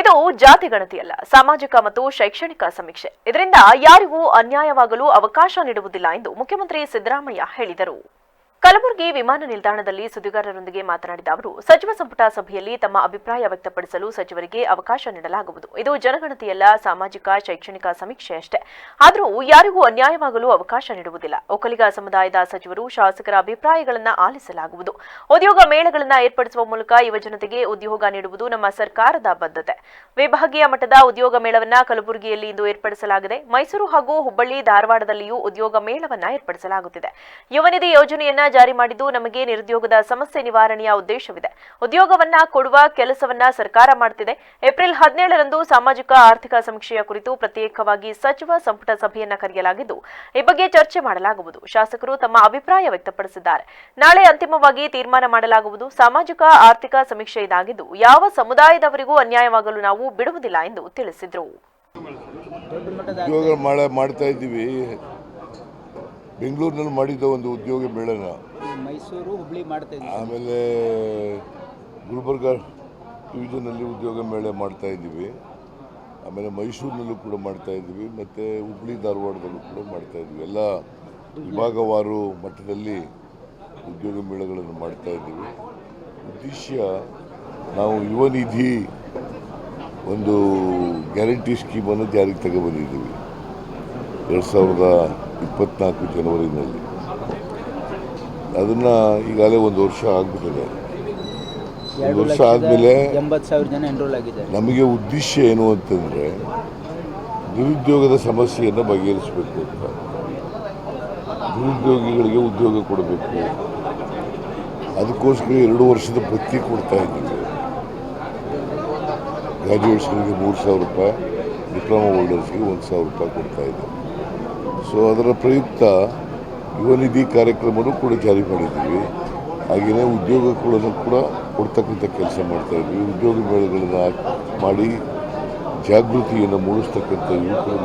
ಇದು ಜಾತಿ ಗಣತಿಯಲ್ಲ ಸಾಮಾಜಿಕ ಮತ್ತು ಶೈಕ್ಷಣಿಕ ಸಮೀಕ್ಷೆ. ಇದರಿಂದ ಯಾರಿಗೂ ಅನ್ಯಾಯವಾಗಲು ಅವಕಾಶ ನೀಡುವುದಿಲ್ಲ ಎಂದು ಮುಖ್ಯಮಂತ್ರಿ ಸಿದ್ದರಾಮಯ್ಯ ಹೇಳಿದರು. ಕಲಬುರಗಿ ವಿಮಾನ ನಿಲ್ದಾಣದಲ್ಲಿ ಸುದ್ದಿಗಾರರೊಂದಿಗೆ ಮಾತನಾಡಿದ ಅವರು, ಸಚಿವ ಸಂಪುಟ ಸಭೆಯಲ್ಲಿ ತಮ್ಮ ಅಭಿಪ್ರಾಯ ವ್ಯಕ್ತಪಡಿಸಲು ಸಚಿವರಿಗೆ ಅವಕಾಶ ನೀಡಲಾಗುವುದು. ಇದು ಜನಗಣತಿಯಲ್ಲ, ಸಾಮಾಜಿಕ, ಶೈಕ್ಷಣಿಕ ಸಮೀಕ್ಷೆ ಅಷ್ಟೇ. ಆದರೂ ಯಾರಿಗೂ ಅನ್ಯಾಯವಾಗಲು ಅವಕಾಶ ನೀಡುವುದಿಲ್ಲ. ಒಕ್ಕಲಿಗ ಸಮುದಾಯದ ಸಚಿವರು ಶಾಸಕರ ಅಭಿಪ್ರಾಯಗಳನ್ನು ಆಲಿಸಲಾಗುವುದು. ಉದ್ಯೋಗ ಮೇಳಗಳನ್ನು ಏರ್ಪಡಿಸುವ ಮೂಲಕ ಯುವಜನತೆಗೆ ಉದ್ಯೋಗ ನೀಡುವುದು ನಮ್ಮ ಸರ್ಕಾರದ ಬದ್ಧತೆ. ವಿಭಾಗೀಯ ಮಟ್ಟದ ಉದ್ಯೋಗ ಮೇಳವನ್ನ ಕಲಬುರಗಿಯಲ್ಲಿ ಇಂದು ಏರ್ಪಡಿಸಲಾಗಿದೆ. ಮೈಸೂರು ಹಾಗೂ ಹುಬ್ಬಳ್ಳಿ ಧಾರವಾಡದಲ್ಲಿಯೂ ಉದ್ಯೋಗ ಮೇಳವನ್ನ ಏರ್ಪಡಿಸಲಾಗುತ್ತಿದೆ. ಯುವನಿಧಿ ಯೋಜನೆಯನ್ನ ಜಾರಿ ಮಾಡಿದ್ದು ನಮಗೆ ನಿರುದ್ಯೋಗದ ಸಮಸ್ಯೆ ನಿವಾರಣೆಯ ಉದ್ದೇಶವಿದೆ. ಉದ್ಯೋಗವನ್ನ ಕೊಡುವ ಕೆಲಸವನ್ನ ಸರ್ಕಾರ ಮಾಡುತ್ತಿದೆ ಏಪ್ರಿಲ್ ಹದಿನೇಳರಂದು ಸಾಮಾಜಿಕ ಆರ್ಥಿಕ ಸಮೀಕ್ಷೆಯ ಕುರಿತು ಪ್ರತ್ಯೇಕವಾಗಿ ಸಚಿವ ಸಂಪುಟ ಸಭೆಯನ್ನ ಕರೆಯಲಾಗಿದ್ದು, ಈ ಬಗ್ಗೆ ಚರ್ಚೆ ಮಾಡಲಾಗುವುದು. ಶಾಸಕರು ತಮ್ಮ ಅಭಿಪ್ರಾಯ ವ್ಯಕ್ತಪಡಿಸಿದ್ದಾರೆ. ನಾಳೆ ಅಂತಿಮವಾಗಿ ತೀರ್ಮಾನ ಮಾಡಲಾಗುವುದು. ಸಾಮಾಜಿಕ ಆರ್ಥಿಕ ಸಮೀಕ್ಷೆ ಇದಾಗಿದ್ದು, ಯಾವ ಸಮುದಾಯದವರಿಗೂ ಅನ್ಯಾಯವಾಗಲು ನಾವು ಬಿಡುವುದಿಲ್ಲ ಎಂದು ತಿಳಿಸಿದರು ದೊಡ್ಡ ಮಟ್ಟದ ಉದ್ಯೋಗ ಮಾಡ ಮಾಡ್ತಾ ಇದ್ದೀವಿ ಬೆಂಗಳೂರಿನಲ್ಲಿ ಮಾಡಿದ್ದ ಒಂದು ಉದ್ಯೋಗ ಮೇಳನ. ಮೈಸೂರು ಹುಬ್ಳಿ ಮಾಡ್ತಾ ಆಮೇಲೆ ಗುಲ್ಬರ್ಗ ಡಿವಿಷನಲ್ಲಿ ಉದ್ಯೋಗ ಮೇಳ ಮಾಡ್ತಾ ಇದ್ದೀವಿ. ಆಮೇಲೆ ಮೈಸೂರಿನಲ್ಲೂ ಕೂಡ ಮಾಡ್ತಾ ಇದ್ದೀವಿ. ಮತ್ತು ಹುಬ್ಳಿ ಧಾರವಾಡದಲ್ಲೂ ಕೂಡ ಮಾಡ್ತಾ ಇದ್ದೀವಿ. ಎಲ್ಲ ವಿಭಾಗವಾರು ಮಟ್ಟದಲ್ಲಿ ಉದ್ಯೋಗ ಮೇಳಗಳನ್ನು ಮಾಡ್ತಾ ಇದ್ದೀವಿ. ಉದ್ದೇಶ ನಾವು ಯುವ ನಿಧಿ ಒಂದು ಗ್ಯಾರಂಟಿ ಸ್ಕೀಮನ್ನು ಜಾರಿಗೆ ತಗೊಬಂದಿದ್ದೀವಿ ಎರಡು ಸಾವಿರದ ಇಪ್ಪತ್ನಾಲ್ಕು ಜನವರಿನಲ್ಲಿ. ಅದನ್ನು ಈಗಾಗಲೇ ಒಂದು ವರ್ಷ ಆಗಿಬಿಟ್ಟಿದೆ. ಒಂದು ವರ್ಷ ಆದಮೇಲೆ ನಮಗೆ ಉದ್ದೇಶ ಏನು ಅಂತಂದರೆ ನಿರುದ್ಯೋಗದ ಸಮಸ್ಯೆಯನ್ನು ಬಗೆಹರಿಸಬೇಕು ಅಂತ. ನಿರುದ್ಯೋಗಿಗಳಿಗೆ ಉದ್ಯೋಗ ಕೊಡಬೇಕು. ಅದಕ್ಕೋಸ್ಕರ ಎರಡು ವರ್ಷದ ಭತ್ತಿ ಕೊಡ್ತಾ ಇದ್ದೀವಿ. ಗ್ರ್ಯಾಜುಯೇಟ್ಸ್ಗಳಿಗೆ ಮೂರು ಸಾವಿರ ರೂಪಾಯಿ ಡಿಪ್ಲೊಮಾ ಹೋಲ್ಡರ್ಸ್ಗೆ ಒಂದು ಸಾವಿರ ರೂಪಾಯಿ ಕೊಡ್ತಾ ಇದ್ದೀವಿ. ಸೊ ಅದರ ಪ್ರಯುಕ್ತ ಯುವನಿಧಿ ಕಾರ್ಯಕ್ರಮನೂ ಕೂಡ ಜಾರಿ ಮಾಡಿದ್ದೀವಿ. ಹಾಗೆಯೇ ಉದ್ಯೋಗಗಳನ್ನು ಕೂಡ ಕೊಡ್ತಕ್ಕಂಥ ಕೆಲಸ ಮಾಡ್ತಾ ಇದ್ವಿ ಉದ್ಯೋಗ ಮೇಳಗಳನ್ನು ಮಾಡಿ ಜಾಗೃತಿಯನ್ನು ಮೂಡಿಸ್ತಕ್ಕಂಥ ಯುವಕರನ್ನು